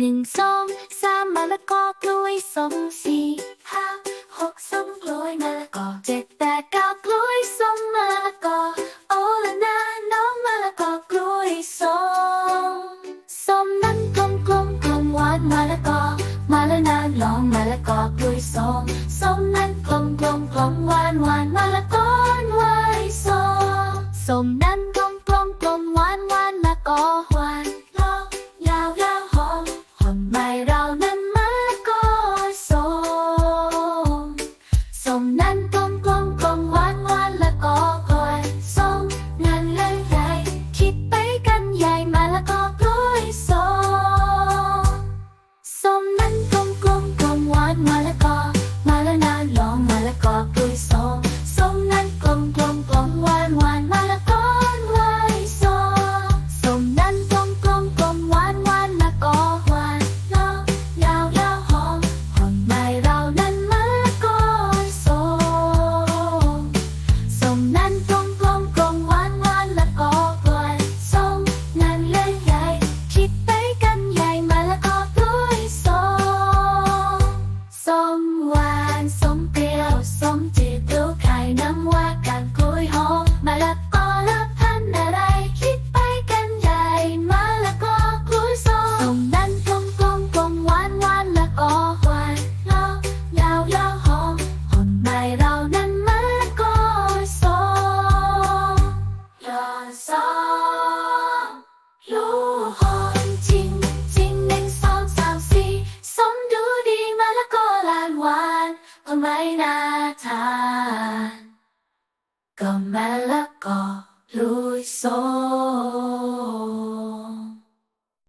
หนึ่งสองสามมะละกอกล้วยสมสี่ห้าหกสมกล้วยมะละกอเจ็ดแปดเก้ากล้วยสมมะละกอโอละนาน้องมะละกอกล้วยสมสมนั้นกลมกลมกลมหวานมะละกอมาละนาลองมะละกอกล้วยสมสมนั้นกลมกลมกลมหวานหวานมะละกอหวานสมสมนั้นกลมกลมกลมหวานหวานมะละกอหวาน สามโลหอนจริงจริงหนสองสามสี่สมดูดีมาละก็ลานหวานก็ไม่น่าทานก็มะละกอลุยโซ